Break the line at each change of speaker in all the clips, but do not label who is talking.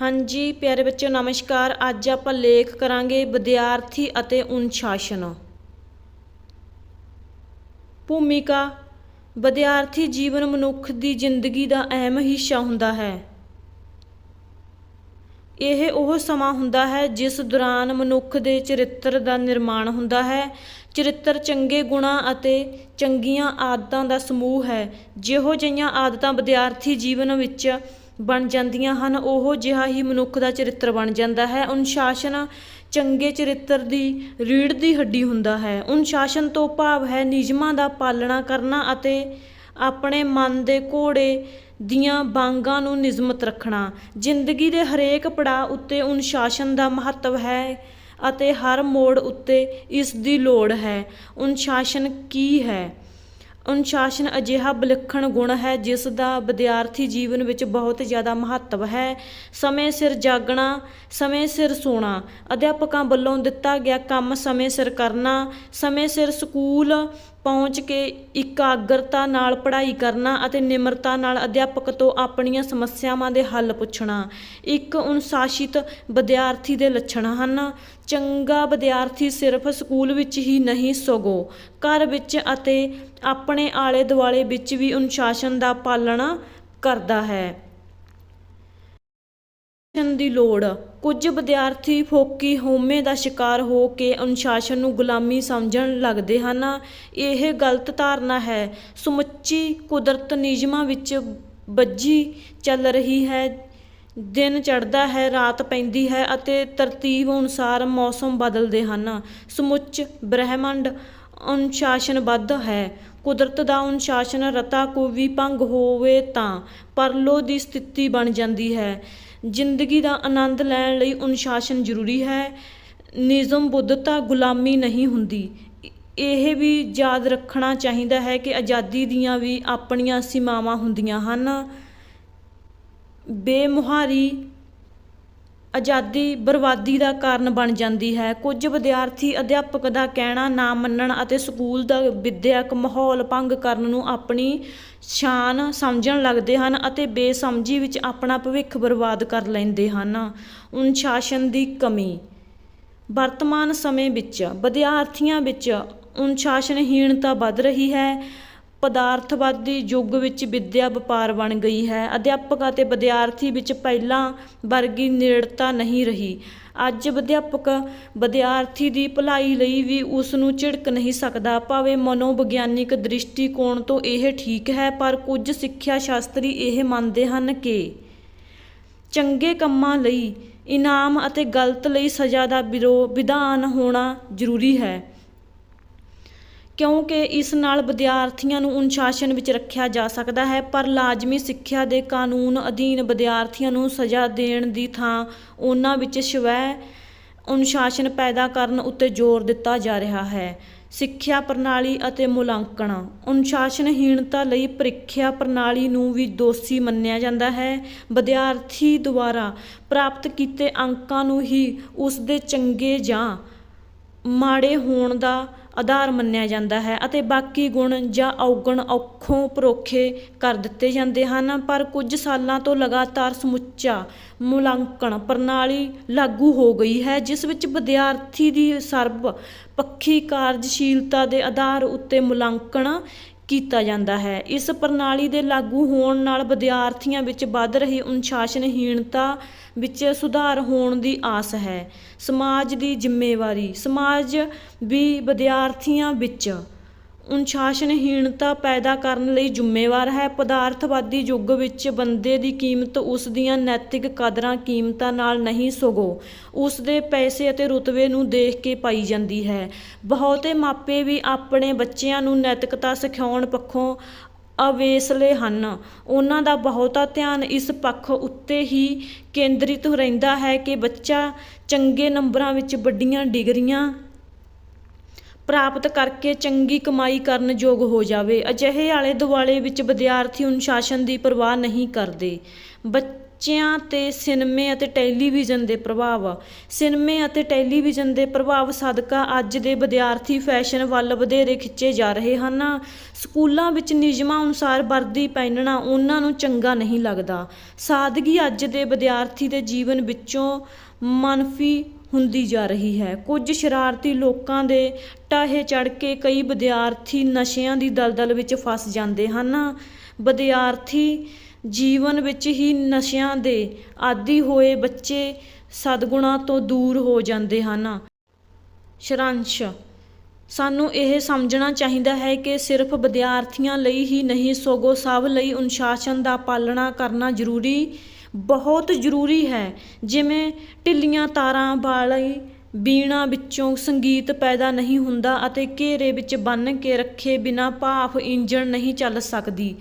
ਹਾਂਜੀ, ਪਿਆਰੇ ਬੱਚਿਓ, ਨਮਸਕਾਰ। ਅੱਜ ਆਪਾਂ ਲੇਖ ਕਰਾਂਗੇ ਵਿਦਿਆਰਥੀ ਅਤੇ ਅਨੁਸ਼ਾਸਨ। ਭੂਮਿਕਾ, ਵਿਦਿਆਰਥੀ ਜੀਵਨ ਮਨੁੱਖ ਦੀ ਜ਼ਿੰਦਗੀ ਦਾ ਅਹਿਮ ਹਿੱਸਾ ਹੁੰਦਾ ਹੈ। ਇਹ ਉਹ ਸਮਾਂ ਹੁੰਦਾ ਹੈ ਜਿਸ ਦੌਰਾਨ ਮਨੁੱਖ ਦੇ ਚਰਿੱਤਰ ਦਾ ਨਿਰਮਾਣ ਹੁੰਦਾ ਹੈ। ਚਰਿੱਤਰ ਚੰਗੇ ਗੁਣਾਂ ਅਤੇ ਚੰਗੀਆਂ ਆਦਤਾਂ ਦਾ ਸਮੂਹ ਹੈ। ਜਿਹੋ ਜਿਹੀਆਂ ਆਦਤਾਂ ਵਿਦਿਆਰਥੀ ਜੀਵਨ ਵਿੱਚ ਬਣ ਜਾਂਦੀਆਂ ਹਨ। ਉਹੋ ਜਿਹਾ ਹੀ ਮਨੁੱਖ ਦਾ ਚਰਿੱਤਰ ਬਣ ਜਾਂਦਾ ਹੈ। ਅਨੁਸ਼ਾਸਨ ਚੰਗੇ ਚਰਿੱਤਰ ਦੀ ਰੀੜ੍ਹ ਦੀ ਹੱਡੀ ਹੁੰਦਾ ਹੈ। ਅਨੁਸ਼ਾਸਨ ਤੋਂ ਭਾਵ ਹੈ ਨਿਯਮਾਂ ਦਾ ਪਾਲਣਾ ਕਰਨਾ ਅਤੇ ਆਪਣੇ ਮਨ ਦੇ ਘੋੜੇ ਦੀਆਂ ਬਾਂਗਾਂ ਨੂੰ ਨਿਯਮਤ ਰੱਖਣਾ। ਜ਼ਿੰਦਗੀ ਦੇ ਹਰੇਕ ਪੜਾਅ ਉੱਤੇ ਅਨੁਸ਼ਾਸਨ ਦਾ ਮਹੱਤਵ ਹੈ ਅਤੇ ਹਰ ਮੋੜ ਉੱਤੇ ਇਸ ਦੀ ਲੋੜ ਹੈ। ਅਨੁਸ਼ਾਸਨ ਕੀ ਹੈ? ਅਨੁਸ਼ਾਸਨ ਅਜਿਹਾ ਵਿਲੱਖਣ ਗੁਣ ਹੈ ਜਿਸ ਦਾ ਵਿਦਿਆਰਥੀ ਜੀਵਨ ਵਿੱਚ ਬਹੁਤ ਜ਼ਿਆਦਾ ਮਹੱਤਵ ਹੈ। ਸਮੇਂ ਸਿਰ ਜਾਗਣਾ, ਸਮੇਂ ਸਿਰ ਸੋਣਾ, ਅਧਿਆਪਕਾਂ ਵੱਲੋਂ ਦਿੱਤਾ ਗਿਆ ਕੰਮ ਸਮੇਂ ਸਿਰ ਕਰਨਾ, ਸਮੇਂ ਸਿਰ ਸਕੂਲ ਪਹੁੰਚ ਕੇ ਇਕਾਗਰਤਾ ਨਾਲ ਪੜ੍ਹਾਈ ਕਰਨਾ ਅਤੇ ਨਿਮਰਤਾ ਨਾਲ ਅਧਿਆਪਕ ਤੋਂ ਆਪਣੀਆਂ ਸਮੱਸਿਆਵਾਂ ਦੇ ਹੱਲ ਪੁੱਛਣਾ, ਇੱਕ ਅਨੁਸ਼ਾਸਿਤ ਵਿਦਿਆਰਥੀ ਦੇ ਲੱਛਣ ਹਨ। ਚੰਗਾ ਵਿਦਿਆਰਥੀ ਸਿਰਫ ਸਕੂਲ ਵਿੱਚ ਹੀ ਨਹੀਂ, ਸਗੋਂ ਘਰ ਵਿੱਚ ਅਤੇ ਆਪਣੇ ਆਲੇ ਦੁਆਲੇ ਵਿੱਚ ਵੀ ਅਨੁਸ਼ਾਸਨ ਦਾ ਪਾਲਣਾ ਕਰਦਾ ਹੈ। ਅਨੁਸ਼ਾਸਨ ਦੀ ਲੋੜ। ਕੁਝ ਵਿਦਿਆਰਥੀ ਫੋਕੀ ਹੋਮੇ ਦਾ ਸ਼ਿਕਾਰ ਹੋ ਕੇ ਅਨੁਸ਼ਾਸਨ ਨੂੰ ਗੁਲਾਮੀ ਸਮਝਣ ਲੱਗਦੇ ਹਨ। ਇਹ ਗਲਤ ਧਾਰਨਾ ਹੈ। ਸਮੁੱਚੀ ਕੁਦਰਤ ਨਿਯਮਾਂ ਵਿੱਚ ਬੱਝੀ ਚੱਲ ਰਹੀ ਹੈ। ਦਿਨ ਚੜ੍ਹਦਾ ਹੈ, ਰਾਤ ਪੈਂਦੀ ਹੈ ਅਤੇ ਤਰਤੀਬ ਅਨੁਸਾਰ ਮੌਸਮ ਬਦਲਦੇ ਹਨ। ਸਮੁੱਚ ਬ੍ਰਹਿਮੰਡ ਅਨੁਸ਼ਾਸਨਬੱਧ ਹੈ। ਕੁਦਰਤ ਦਾ ਅਨੁਸ਼ਾਸਨ ਰਤਾ ਕੋ ਵੀ ਭੰਗ ਹੋਵੇ ਤਾਂ ਪਰਲੋ ਦੀ ਸਥਿਤੀ ਬਣ ਜਾਂਦੀ ਹੈ। ਜ਼ਿੰਦਗੀ ਦਾ ਆਨੰਦ ਲੈਣ ਲਈ ਅਨੁਸ਼ਾਸਨ ਜ਼ਰੂਰੀ ਹੈ। ਨਿਯਮ ਬੁੱਧਤਾ ਗੁਲਾਮੀ ਨਹੀਂ ਹੁੰਦੀ। ਇਹ ਵੀ ਯਾਦ ਰੱਖਣਾ ਚਾਹੀਦਾ ਹੈ ਕਿ ਆਜ਼ਾਦੀ ਦੀਆਂ ਵੀ ਆਪਣੀਆਂ ਸੀਮਾਵਾਂ ਹੁੰਦੀਆਂ ਹਨ। ਬੇਮੁਹਾਰੀ ਆਜ਼ਾਦੀ, ਬਰਬਾਦੀ ਦਾ ਕਾਰਨ ਬਣ ਜਾਂਦੀ ਹੈ। ਕੁਝ ਵਿਦਿਆਰਥੀ ਅਧਿਆਪਕ ਦਾ ਕਹਿਣਾ ਨਾ ਮੰਨਣ ਅਤੇ ਸਕੂਲ ਦਾ ਵਿੱਦਿਅਕ ਮਾਹੌਲ ਭੰਗ ਕਰਨ ਨੂੰ ਆਪਣੀ ਸ਼ਾਨ ਸਮਝਣ ਲੱਗਦੇ ਹਨ ਅਤੇ ਬੇਸਮਝੀ ਵਿੱਚ ਆਪਣਾ ਭਵਿੱਖ ਬਰਬਾਦ ਕਰ ਲੈਂਦੇ ਹਨ। ਅਨੁਸ਼ਾਸਨ ਦੀ ਕਮੀ। ਵਰਤਮਾਨ ਸਮੇਂ ਵਿੱਚ ਵਿਦਿਆਰਥੀਆਂ ਵਿੱਚ ਅਨੁਸ਼ਾਸਨਹੀਣਤਾ ਵੱਧ ਰਹੀ ਹੈ। ਪਦਾਰਥਵਾਦੀ ਯੁੱਗ ਵਿੱਚ ਵਿੱਦਿਆ ਵਪਾਰ ਬਣ ਗਈ ਹੈ। ਅਧਿਆਪਕ ਅਤੇ ਵਿਦਿਆਰਥੀ ਵਿੱਚ ਪਹਿਲਾਂ ਵਰਗੀ ਨੇੜਤਾ ਨਹੀਂ ਰਹੀ। ਅੱਜ ਅਧਿਆਪਕ ਵਿਦਿਆਰਥੀ ਦੀ ਭਲਾਈ ਲਈ ਵੀ ਉਸ ਨੂੰ ਝਿੜਕ ਨਹੀਂ ਸਕਦਾ। ਭਾਵੇਂ ਮਨੋਵਿਗਿਆਨਿਕ ਦ੍ਰਿਸ਼ਟੀਕੋਣ ਤੋਂ ਇਹ ਠੀਕ ਹੈ, ਪਰ ਕੁਝ ਸਿੱਖਿਆ ਸ਼ਾਸਤਰੀ ਇਹ ਮੰਨਦੇ ਹਨ ਕਿ ਚੰਗੇ ਕੰਮਾਂ ਲਈ ਇਨਾਮ ਅਤੇ ਗਲਤ ਲਈ ਸਜ਼ਾ ਦਾ ਵਿਰੋ ਵਿਧਾਨ ਹੋਣਾ ਜ਼ਰੂਰੀ ਹੈ। ਕਿਉਂਕਿ ਇਸ ਨਾਲ ਵਿਦਿਆਰਥੀਆਂ ਨੂੰ ਅਨੁਸ਼ਾਸਨ ਵਿੱਚ ਰੱਖਿਆ ਜਾ ਸਕਦਾ ਹੈ, ਪਰ ਲਾਜ਼ਮੀ ਸਿੱਖਿਆ ਦੇ ਕਾਨੂੰਨ ਅਧੀਨ ਵਿਦਿਆਰਥੀਆਂ ਨੂੰ ਸਜ਼ਾ ਦੇਣ ਦੀ ਥਾਂ ਉਹਨਾਂ ਵਿੱਚ ਸਵੈ ਅਨੁਸ਼ਾਸਨ ਪੈਦਾ ਕਰਨ ਉੱਤੇ ਜ਼ੋਰ ਦਿੱਤਾ ਜਾ ਰਿਹਾ ਹੈ। ਸਿੱਖਿਆ ਪ੍ਰਣਾਲੀ ਅਤੇ ਮੁਲਾਂਕਣ। ਅਨੁਸ਼ਾਸਨਹੀਣਤਾ ਲਈ ਪ੍ਰੀਖਿਆ ਪ੍ਰਣਾਲੀ ਨੂੰ ਵੀ ਦੋਸ਼ੀ ਮੰਨਿਆ ਜਾਂਦਾ ਹੈ। ਵਿਦਿਆਰਥੀ ਦੁਆਰਾ ਪ੍ਰਾਪਤ ਕੀਤੇ ਅੰਕਾਂ ਨੂੰ ਹੀ ਉਸ ਦੇ ਚੰਗੇ ਜਾਂ ਮਾੜੇ ਹੋਣ ਦਾ ਆਧਾਰ ਮੰਨਿਆ ਜਾਂਦਾ ਹੈ ਅਤੇ ਬਾਕੀ ਗੁਣ ਜਾਂ ਔਗਣ ਔਖੋਂ ਪਰੋਖੇ ਕਰ ਦਿੱਤੇ ਜਾਂਦੇ ਹਨ। ਪਰ ਕੁਝ ਸਾਲਾਂ ਤੋਂ ਲਗਾਤਾਰ ਸਮੁੱਚਾ ਮੁਲਾਂਕਣ ਪ੍ਰਣਾਲੀ ਲਾਗੂ ਹੋ ਗਈ ਹੈ, ਜਿਸ ਵਿੱਚ ਵਿਦਿਆਰਥੀ ਦੀ ਸਰਬ ਪੱਖੀ ਕਾਰਜਸ਼ੀਲਤਾ ਦੇ ਆਧਾਰ ਉੱਤੇ ਮੁਲਾਂਕਣ ਕੀਤਾ ਜਾਂਦਾ ਹੈ। ਇਸ ਪ੍ਰਣਾਲੀ ਦੇ ਲਾਗੂ ਹੋਣ ਨਾਲ ਵਿਦਿਆਰਥੀਆਂ ਵਿੱਚ ਵੱਧ ਰਹੀ ਅਨੁਸ਼ਾਸਨਹੀਣਤਾ ਵਿੱਚ ਸੁਧਾਰ ਹੋਣ ਦੀ ਆਸ ਹੈ। ਸਮਾਜ ਦੀ ਜ਼ਿੰਮੇਵਾਰੀ। ਸਮਾਜ ਵੀ ਵਿਦਿਆਰਥੀਆਂ ਵਿੱਚ ਅਨੁਸ਼ਾਸਨਹੀਣਤਾ ਪੈਦਾ ਕਰਨ ਲਈ ਜ਼ਿੰਮੇਵਾਰ ਹੈ। ਪਦਾਰਥਵਾਦੀ ਯੁੱਗ ਵਿੱਚ ਬੰਦੇ ਦੀ ਕੀਮਤ ਉਸ ਦੀਆਂ ਨੈਤਿਕ ਕਦਰਾਂ ਕੀਮਤਾਂ ਨਾਲ ਨਹੀਂ ਸਗੋਂ। ਉਸ ਦੇ ਪੈਸੇ ਅਤੇ ਰੁਤਬੇ ਨੂੰ ਦੇਖ ਕੇ ਪਾਈ ਜਾਂਦੀ ਹੈ। ਬਹੁਤੇ ਮਾਪੇ ਵੀ ਆਪਣੇ ਬੱਚਿਆਂ ਨੂੰ ਨੈਤਿਕਤਾ ਸਿਖਾਉਣ ਪੱਖੋਂ ਅਵੇਸਲੇ ਹਨ। ਉਹਨਾਂ ਦਾ ਬਹੁਤਾ ਧਿਆਨ ਇਸ ਪੱਖ ਉੱਤੇ ਹੀ ਕੇਂਦਰਿਤ ਰਹਿੰਦਾ ਹੈ ਕਿ ਬੱਚਾ ਚੰਗੇ ਨੰਬਰਾਂ ਵਿੱਚ ਵੱਡੀਆਂ ਡਿਗਰੀਆਂ ਪ੍ਰਾਪਤ ਕਰਕੇ ਚੰਗੀ ਕਮਾਈ ਕਰਨ ਯੋਗ ਹੋ ਜਾਵੇ। ਅਜਿਹੇ ਆਲੇ ਦੁਆਲੇ ਵਿੱਚ ਵਿਦਿਆਰਥੀ ਅਨੁਸ਼ਾਸਨ ਦੀ ਪਰਵਾਹ ਨਹੀਂ ਕਰਦੇ। ਬੱਚਿਆਂ ਤੇ ਸਿਨੇਮੇ ਅਤੇ ਟੈਲੀਵਿਜ਼ਨ ਦੇ ਪ੍ਰਭਾਵ। ਸਿਨੇਮੇ ਅਤੇ ਟੈਲੀਵਿਜ਼ਨ ਦੇ ਪ੍ਰਭਾਵ ਸਦਕਾ ਅੱਜ ਦੇ ਵਿਦਿਆਰਥੀ ਫੈਸ਼ਨ ਵੱਲ ਵਧੇਰੇ ਖਿੱਚੇ ਜਾ ਰਹੇ ਹਨ। ਸਕੂਲਾਂ ਵਿੱਚ ਨਿਯਮਾਂ ਅਨੁਸਾਰ ਵਰਦੀ ਪਹਿਨਣਾ ਉਹਨਾਂ ਨੂੰ ਚੰਗਾ ਨਹੀਂ ਲੱਗਦਾ। ਸਾਦਗੀ ਅੱਜ ਦੇ ਵਿਦਿਆਰਥੀ ਦੇ ਜੀਵਨ ਵਿੱਚੋਂ ਮਨਫੀ ਹੁੰਦੀ ਜਾ ਰਹੀ ਹੈ। ਕੁਝ ਸ਼ਰਾਰਤੀ ਲੋਕਾਂ ਦੇ ਟਾਹੇ ਚੜ੍ਹ ਕੇ ਕਈ ਵਿਦਿਆਰਥੀ ਨਸ਼ਿਆਂ ਦੀ ਦਲਦਲ ਵਿੱਚ ਫਸ ਜਾਂਦੇ ਹਨ। ਵਿਦਿਆਰਥੀ ਜੀਵਨ ਵਿੱਚ ਹੀ ਨਸ਼ਿਆਂ ਦੇ ਆਦੀ ਹੋਏ ਬੱਚੇ ਸਦਗੁਣਾਂ ਤੋਂ ਦੂਰ ਹੋ ਜਾਂਦੇ ਹਨ। ਸਾਰਾਂਸ਼ ਸਾਨੂੰ ਇਹ ਸਮਝਣਾ ਚਾਹੀਦਾ ਹੈ ਕਿ ਸਿਰਫ ਵਿਦਿਆਰਥੀਆਂ ਲਈ ਹੀ ਨਹੀਂ, ਸਗੋਂ ਸਭ ਲਈ ਅਨੁਸ਼ਾਸਨ ਦਾ ਪਾਲਣਾ ਕਰਨਾ ਜ਼ਰੂਰੀ ਬਹੁਤ ਜ਼ਰੂਰੀ ਹੈ। ਜਿਵੇਂ ਢਿੱਲੀਆਂ ਤਾਰਾਂ ਵਾਲੀ ਬੀਣਾ ਵਿੱਚੋਂ ਸੰਗੀਤ ਪੈਦਾ ਨਹੀਂ ਹੁੰਦਾ ਅਤੇ ਘੇਰੇ ਵਿੱਚ ਬੰਨ੍ਹ ਕੇ ਰੱਖੇ ਬਿਨਾਂ ਭਾਫ ਇੰਜਣ ਨਹੀਂ ਚੱਲ ਸਕਦੀ।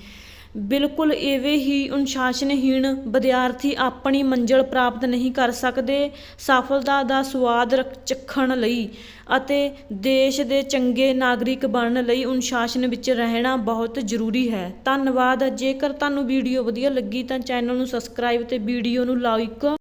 ਬਿਲਕੁਲ ਇਵੇਂ ਹੀ ਅਨੁਸ਼ਾਸਨਹੀਣ ਵਿਦਿਆਰਥੀ ਆਪਣੀ ਮੰਜ਼ਿਲ ਪ੍ਰਾਪਤ ਨਹੀਂ ਕਰ ਸਕਦੇ। ਸਫਲਤਾ ਦਾ ਸਵਾਦ ਰਖ- ਚੱਖਣ ਲਈ ਅਤੇ ਦੇਸ਼ ਦੇ ਚੰਗੇ ਨਾਗਰਿਕ ਬਣਨ ਲਈ ਅਨੁਸ਼ਾਸਨ ਵਿੱਚ ਰਹਿਣਾ ਬਹੁਤ ਜ਼ਰੂਰੀ ਹੈ। ਧੰਨਵਾਦ। ਜੇਕਰ ਤੁਹਾਨੂੰ ਵੀਡੀਓ ਵਧੀਆ ਲੱਗੀ ਤਾਂ ਚੈਨਲ ਨੂੰ ਸਬਸਕ੍ਰਾਈਬ ਅਤੇ ਵੀਡੀਓ ਨੂੰ ਲਾਈਕ